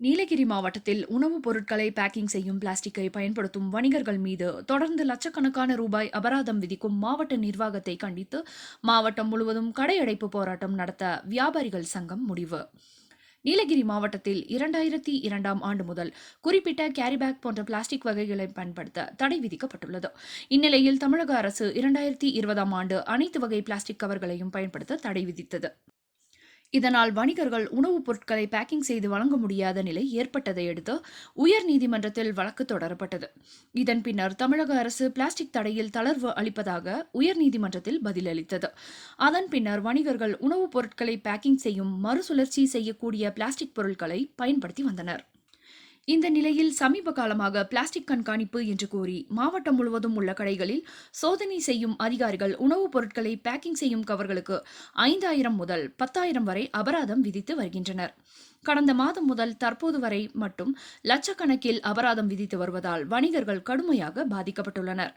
நீலகிரி மாவட்டத்தில் உணவுப் பொருட்களை பேக்கிங் செய்யும் பிளாஸ்டிக்கை பயன்படுத்தும் வணிகர்கள் மீது தொடர்ந்து லட்சக்கணக்கான ரூபாய் அபராதம் விதிக்கும் மாவட்ட நிர்வாகத்தை கண்டித்து மாவட்டம் முழுவதும் கடையடைப்பு போராட்டம் நடத்த வியாபாரிகள் சங்கம் முடிவு. நீலகிரி மாவட்டத்தில் இரண்டாயிரத்தி இரண்டாம் ஆண்டு முதல் குறிப்பிட்ட கேரிபேக் போன்ற பிளாஸ்டிக் வகைகளை பயன்படுத்த தடை விதிக்கப்பட்டுள்ளது. இந்நிலையில் தமிழக அரசு இரண்டாயிரத்தி இருபதாம் ஆண்டு அனைத்து வகை பிளாஸ்டிக் கவர்களையும் பயன்படுத்த தடை விதித்தது. இதனால் வணிகர்கள் உணவுப் பொருட்களை பேக்கிங் செய்து வழங்க முடியாத நிலை ஏற்பட்டதை அடுத்து உயர்நீதிமன்றத்தில் வழக்கு தொடரப்பட்டது. இதன் பின்னர் தமிழக அரசு பிளாஸ்டிக் தடையில் தளர்வு அளிப்பதாக உயர்நீதிமன்றத்தில் பதிலளித்தது. அதன் பின்னர் வணிகர்கள் உணவுப் பொருட்களை பேக்கிங் செய்யும் மறுசுழற்சி செய்யக்கூடிய பிளாஸ்டிக் பொருட்களை பயன்படுத்தி வந்தனர். இந்த நிலையில் சமீப காலமாக பிளாஸ்டிக் கண்காணிப்பு என்று கூறி மாவட்டம் முழுவதும் உள்ள கடைகளில் சோதனை செய்யும் அதிகாரிகள் உணவுப் பொருட்களை பேக்கிங் செய்யும் கவர்களுக்கு ஐந்தாயிரம் முதல் பத்தாயிரம் வரை அபராதம் விதித்து வருகின்றனர். கடந்த மாதம் முதல் தற்போது வரை மட்டும் லட்சக்கணக்கில் அபராதம் விதித்து வருவதால் வணிகர்கள் கடுமையாக பாதிக்கப்பட்டுள்ளனர்.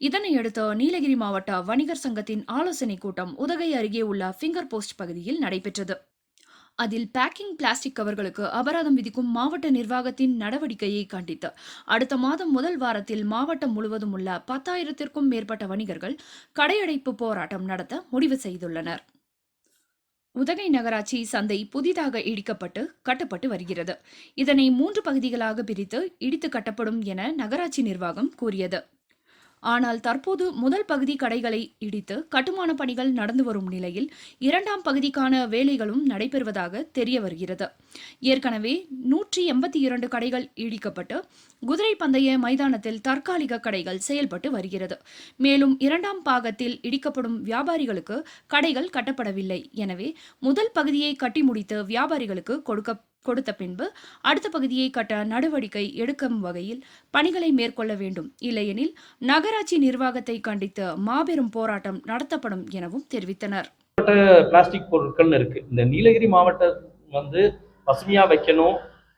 இதனையடுத்து நீலகிரி மாவட்ட வணிகர் சங்கத்தின் ஆலோசனைக் கூட்டம் உதகை அருகே உள்ள ஃபிங்கர் போஸ்ட் பகுதியில் நடைபெற்றது. அதில் பேக்கிங் பிளாஸ்டிக் கவர்களுக்கு அபராதம் விதிக்கும் மாவட்ட நிர்வாகத்தின் நடவடிக்கையை கண்டித்து. அடுத்த மாதம் முதல் வாரத்தில் மாவட்டம் முழுவதும் உள்ள பத்தாயிரத்திற்கும் மேற்பட்ட வணிகர்கள் கடையடைப்பு போராட்டம் நடத்த முடிவு செய்துள்ளனர். உதகை நகராட்சி சந்தை புதிதாக இடிக்கப்பட்டு கட்டப்பட்டு வருகிறது. இதனை மூன்று பகுதிகளாக பிரித்து இடித்து கட்டப்படும் என நகராட்சி நிர்வாகம் கூறியது. ஆனால் தற்போது முதல் பகுதி கடைகளை இடித்து கட்டுமான பணிகள் நடந்து வரும் நிலையில் இரண்டாம் பகுதிக்கான வேலைகளும் நடைபெறுவதாக தெரிய வருகிறது. ஏற்கனவே நூற்றி எண்பத்தி இரண்டு கடைகள் இடிக்கப்பட்டு குதிரை பந்தய மைதானத்தில் தற்காலிக கடைகள் செயல்பட்டு வருகிறது. மேலும் இரண்டாம் பாகத்தில் இடிக்கப்படும் வியாபாரிகளுக்கு கடைகள் கட்டப்படவில்லை. எனவே முதல் பகுதியை கட்டி முடித்து வியாபாரிகளுக்கு கொடுக்க கொடுத்த பின்பு அடுத்த பகுதியை கட்ட நடவடிக்கை எடுக்கும் வகையில் பணிகளை மேற்கொள்ள வேண்டும். இல்லையெனில் நகராட்சி நிர்வாகத்தை கண்டித்து மாபெரும் போராட்டம் நடத்தப்படும் எனவும் தெரிவித்தனர். பிளாஸ்டிக் பொருட்கள்னு இருக்கு. இந்த நீலகிரி மாவட்டம் வந்து பசுமையா வைக்கணும்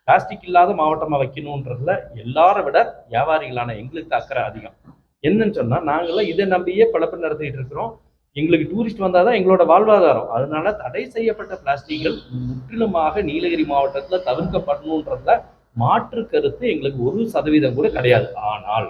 பிளாஸ்டிக் இல்லாத மாவட்டமா வைக்கணுன்றதுல எல்லாரை விட வியாபாரிகளான எங்களுக்கு அக்கறை அதிகம். என்னன்னு சொன்னா நாங்களாம் இதை நம்பியே பழப்பு நடத்திட்டு இருக்கிறோம். எங்களுக்கு டூரிஸ்ட் வந்தால் தான் எங்களோட வாழ்வாதாரம். அதனால தடை செய்யப்பட்ட பிளாஸ்டிக்கள் முற்றிலுமாக நீலகிரி மாவட்டத்தில் தவிர்க்கப்படணுன்றதுல மாற்று கருத்து எங்களுக்கு ஒரு சதவீதம் கூட கிடையாது. ஆனால்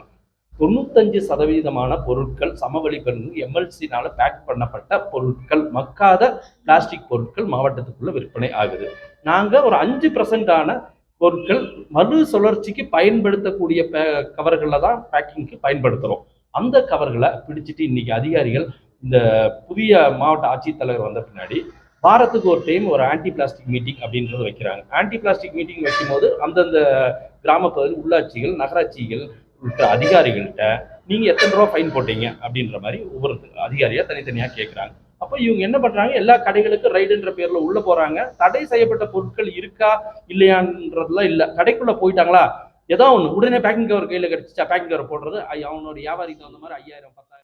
தொண்ணூத்தஞ்சு சதவீதமான பொருட்கள் சமவெளி பெருந்து எம்எல்சினால பேக் பண்ணப்பட்ட பொருட்கள் மக்காத பிளாஸ்டிக் பொருட்கள் மாவட்டத்துக்குள்ள விற்பனை ஆகுது. நாங்கள் ஒரு அஞ்சு பர்சன்டான பொருட்கள் மறு சுழற்சிக்கு பயன்படுத்தக்கூடிய கவர்களில் தான் பேக்கிங்க்கு பயன்படுத்துகிறோம் அந்த கவர்களை பிடிச்சிட்டு இன்னைக்கு அதிகாரிகள் இந்த புதிய மாவட்ட ஆட்சித்தலைவர் வந்த பின்னாடி வாரத்துக்கு ஒரு டைம் ஒரு ஆன்டி பிளாஸ்டிக் மீட்டிங் அப்படின்றது வைக்கிறாங்க. ஆன்டி பிளாஸ்டிக் மீட்டிங் வைக்கும்போது அந்தந்த கிராம பகுதி உள்ளாட்சிகள் நகராட்சிகள் உள்ள அதிகாரிகள்கிட்ட நீங்கள் எத்தனை ரூபா ஃபைன் போட்டீங்க அப்படின்ற மாதிரி ஒவ்வொரு அதிகாரியாக தனித்தனியாக கேட்குறாங்க அப்போ இவங்க என்ன பண்ணுறாங்க எல்லா கடைகளுக்கும் ரைடுன்ற பேரில் உள்ளே போகிறாங்க தடை செய்யப்பட்ட பொருட்கள் இருக்கா இல்லையான்றதுலாம் இல்லை. கடைக்குள்ளே போயிட்டாங்களா? ஏதோ ஒன்று உடனே பேக்கிங் கவர் கையில் கிடச்சிச்சா? பேக்கிங் கவர் போடுறது. அவனோட வியாபாரிக்கு தகுந்த மாதிரி ஐயாயிரம் பத்தாயிரம்